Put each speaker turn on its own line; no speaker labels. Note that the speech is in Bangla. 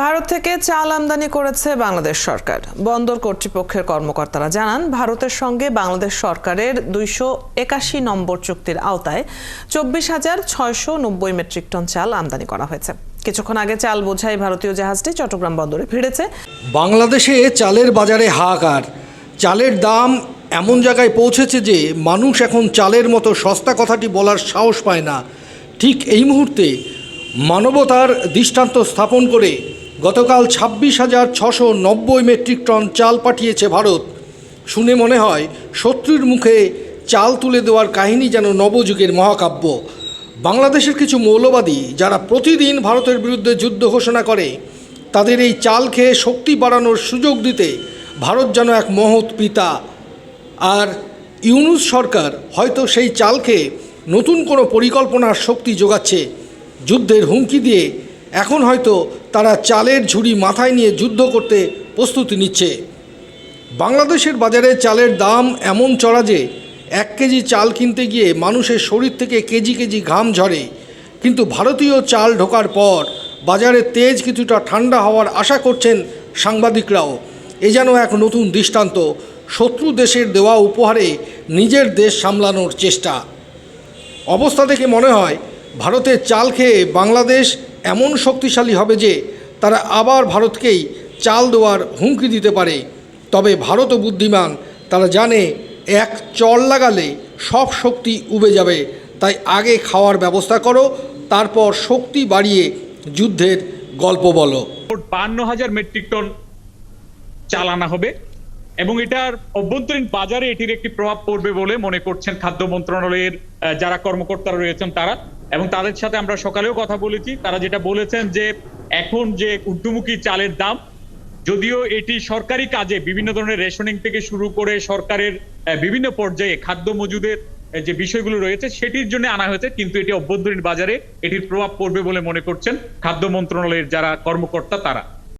ভারত থেকে চাল আমদানি করেছে বাংলাদেশ সরকার। বন্দর কর্তৃপক্ষের কর্মকর্তারা জানান, ভারতের সঙ্গে বাংলাদেশ সরকারের দুইশো একাশি নম্বর চুক্তির আওতায় চব্বিশ হাজার ছয়শো নব্বই মেট্রিক টন চাল আমদানি করা হয়েছে। কিছুক্ষণ আগে চাল বোঝাই ভারতীয় জাহাজটি চট্টগ্রাম বন্দরে ভিড়েছে
বাংলাদেশে চালের বাজারে হাহাকার। চালের দাম এমন জায়গায় পৌঁছেছে যে মানুষ এখন চালের মতো সস্তা কথাটি বলার সাহস পায় না। ঠিক এই মুহূর্তে মানবতার দৃষ্টান্ত স্থাপন করে গতকাল ছাব্বিশ হাজার ছশো নব্বই মেট্রিক টন চাল পাঠিয়েছে ভারত। শুনে মনে হয়, শত্রুর মুখে চাল তুলে দেওয়ার কাহিনী যেন নবযুগের মহাকাব্য। বাংলাদেশের কিছু মৌলবাদী যারা প্রতিদিন ভারতের বিরুদ্ধে যুদ্ধ ঘোষণা করে, তাদের এই চাল খেয়ে শক্তি বাড়ানোর সুযোগ দিতে ভারত যেন এক মহৎ পিতা। আর ইউনুস সরকার হয়তো সেই চাল খেয়ে নতুন কোনো পরিকল্পনার শক্তি যোগাচ্ছে। যুদ্ধের হুমকি দিয়ে এখন হয়তো তারা চালের ঝুড়ি মাথায় নিয়ে যুদ্ধ করতে প্রস্তুতি নিচ্ছে। বাংলাদেশের বাজারে চালের দাম এমন চড়া যে, এক কেজি চাল কিনতে গিয়ে মানুষের শরীর থেকে কেজি কেজি ঘাম ঝরে। কিন্তু ভারতীয় চাল ঢোকার পর বাজারে তেজ কিছুটা ঠান্ডা হওয়ার আশা করছেন সাংবাদিকরাও। এ যেন এক নতুন দৃষ্টান্ত, শত্রু দেশের দেওয়া উপহারে নিজের দেশ সামলানোর চেষ্টা। অবস্থা থেকে মনে হয় ভারতের চাল খেয়ে বাংলাদেশ এমন শক্তিশালী হবে যে তারা আবার ভারতকেই চাল দেওয়ার হুমকি দিতে পারে। তবে ভারতও বুদ্ধিমান, তারা জানে এক চল লাগালে সব শক্তি উবে যাবে। তাই আগে খাওয়ার ব্যবস্থা করো, তারপর শক্তি বাড়িয়ে যুদ্ধের গল্প বলো।
বান্ন হাজার মেট্রিক টন চাল আনা হবে এবং এটার অভ্যন্তরীণ বাজারে এটির একটি প্রভাব পড়বে বলে মনে করছেন খাদ্য মন্ত্রণালয়ের যারা কর্মকর্তারা রয়েছেন তারা। এবং তাদের সাথে আমরা সকালেও কথা বলেছি। তারা যেটা বলেছেন যে, এখন যে ঊর্ধ্বমুখী চালের দাম, যদিও এটি সরকারি কাজে বিভিন্ন ধরনের রেশনিং থেকে শুরু করে সরকারের বিভিন্ন পর্যায়ে খাদ্য মজুদের যে বিষয়গুলো রয়েছে, সেটির জন্য আনা হয়েছে, কিন্তু এটি অভ্যন্তরীণ বাজারে এটির প্রভাব পড়বে বলে মনে করছেন খাদ্য মন্ত্রণালয়ের যারা কর্মকর্তা তারা।